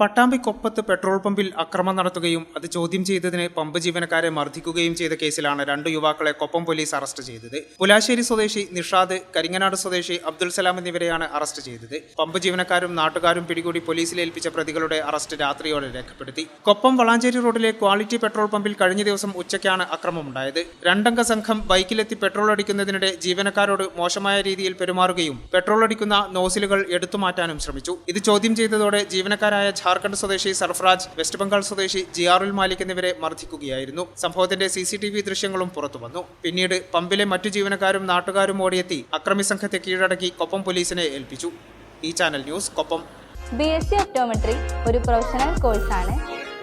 പട്ടാമ്പിക്കൊപ്പത്ത് petrol പമ്പിൽ അക്രമം നടത്തുകയും അത് ചോദ്യം ചെയ്തതിന് പമ്പ് ജീവനക്കാരെ മർദ്ദിക്കുകയും ചെയ്ത കേസിലാണ് രണ്ട് യുവാക്കളെ കൊപ്പം പോലീസ് അറസ്റ്റ് ചെയ്തത്. പുലാശ്ശേരി സ്വദേശി നിഷാദ് കരിങ്ങനാട് സ്വദേശി അബ്ദുൽ സലാം എന്നിവരെയാണ് അറസ്റ്റ് ചെയ്തത്. പമ്പ് ജീവനക്കാരും നാട്ടുകാരും പിടികൂടി പോലീസിൽ ഏൽപ്പിച്ച പ്രതികളുടെ അറസ്റ്റ് രാത്രിയോടെ രേഖപ്പെടുത്തി. കൊപ്പം വളാഞ്ചേരി റോഡിലെ ക്വാളിറ്റി പെട്രോൾ പമ്പിൽ കഴിഞ്ഞ ദിവസം ഉച്ചയ്ക്കാണ് അക്രമമുണ്ടായത്. രണ്ടംഗ സംഘം ബൈക്കിലെത്തി പെട്രോൾ അടിക്കുന്നതിനിടെ ജീവനക്കാരോട് മോശമായ രീതിയിൽ പെരുമാറുകയും പെട്രോൾ അടിക്കുന്ന നോസിലുകൾ എടുത്തുമാറ്റാനും ശ്രമിച്ചു. ഇത് ചോദ്യം ചെയ്തതോടെ ജീവനക്കാരായ ഝാർഖണ്ഡ് സ്വദേശി സർഫറാജ് വെസ്റ്റ് ബംഗാൾ സ്വദേശി ജിയാറുൽ മാലിക് എന്നിവരെ മർദ്ദിക്കുകയായിരുന്നു. സംഭവത്തിന്റെ സി സി ടി വി ദൃശ്യങ്ങളും പുറത്തുവന്നു പിന്നീട് പമ്പിലെ മറ്റു ജീവനക്കാരും നാട്ടുകാരും ഓടിയെത്തി അക്രമി സംഘത്തെ കീഴടക്കി കൊപ്പം പോലീസിനെ ഏൽപ്പിച്ചു. ഈ channel news Koppam. B S C optometry ഒരു പ്രൊഫഷണൽ കോഴ്സാണ്